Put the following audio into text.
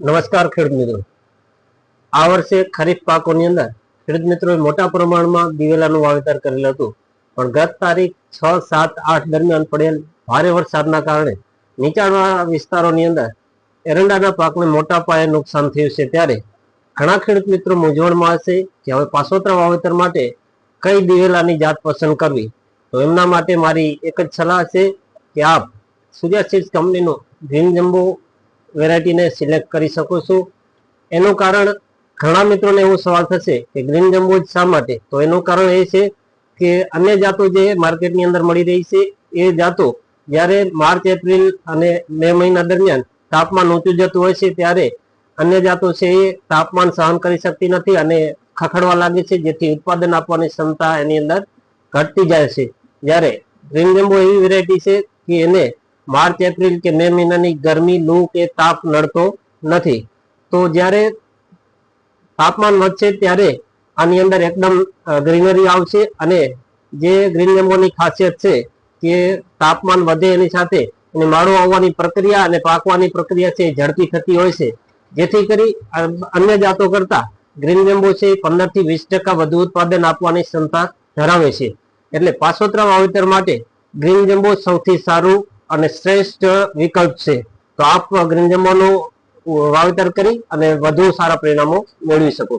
નમસ્કાર ખેડૂત મિત્રો. આ વર્ષે ખરીફ પાકોની અંદર ખેડૂત મિત્રોએ મોટા પ્રમાણમાં દિવેલાનું વાવેતર કરેલું હતું. પણ ગત તારીખ છ, સાત, આઠ દરમિયાન પડેલ ભારે વરસાદના કારણે નીચાણવાળા વિસ્તારોની અંદર એરંડાના પાકને મોટા પાયે નુકસાન થયું છે. ત્યારે ઘણા ખેડૂત મિત્રો મૂંઝવણમાં હશે કે હવે પાસોતરા વાવેતર માટે કઈ દિવેલાની જાત પસંદ કરવી? તો એમના માટે મારી એક જ સલાહ છે કે આપ સૂર્યા સીડ્સ કંપનીનું ગ્રીન જમ્બો વેરાયટીને સિલેક્ટ કરી શકો છું. એનું કારણ ઘણા મિત્રોને એવો સવાલ થશે કે ગ્રીન જમ્બો જ શા માટે? તો એનું કારણ એ છે કે અન્ય જાતો જે માર્કેટની અંદર મળી રહી છે, એ જાતો જ્યારે માર્ચ, એપ્રિલ અને મે મહિના દરમિયાન તાપમાન ઊંચું જતું હોય છે, ત્યારે અન્ય જાતો છે એ તાપમાન સહન કરી શકતી નથી અને ખખડવા લાગે છે, જેથી ઉત્પાદન આપવાની ક્ષમતા એની અંદર ઘટતી જાય છે. જ્યારે ગ્રીન જમ્બો એવી વેરાયટી છે કે એને માર્ચ, એપ્રિલ કે મે મહિનાની ગરમી, લૂ કે તાપ નડતો નથી. તો જ્યારે તાપમાન વધશે ત્યારે આની અંદર એકદમ ગ્રીનરી આવશે અને જે ગ્રીન લેમ્બોની ખાસિયત છે કે તાપમાન વધે એની સાથે અને માળો આવવાની પ્રક્રિયા અને પાકવાની પ્રક્રિયા છે ઝડપી થતી હોય છે. જેથી કરી અન્ય જાતો કરતા ગ્રીન જમ્બો છે પંદરથી વીસ ટકા વધુ ઉત્પાદન આપવાની ક્ષમતા ધરાવે છે. એટલે પાસોતરા વાવેતર માટે ગ્રીન જમ્બો સૌથી સારું અને શ્રેષ્ઠ વિકલ્પ છે. તો આપ ગ્રીન જમ્બોનું વાવેતર કરી અને વધુ સારા પરિણામો મેળવી શકો.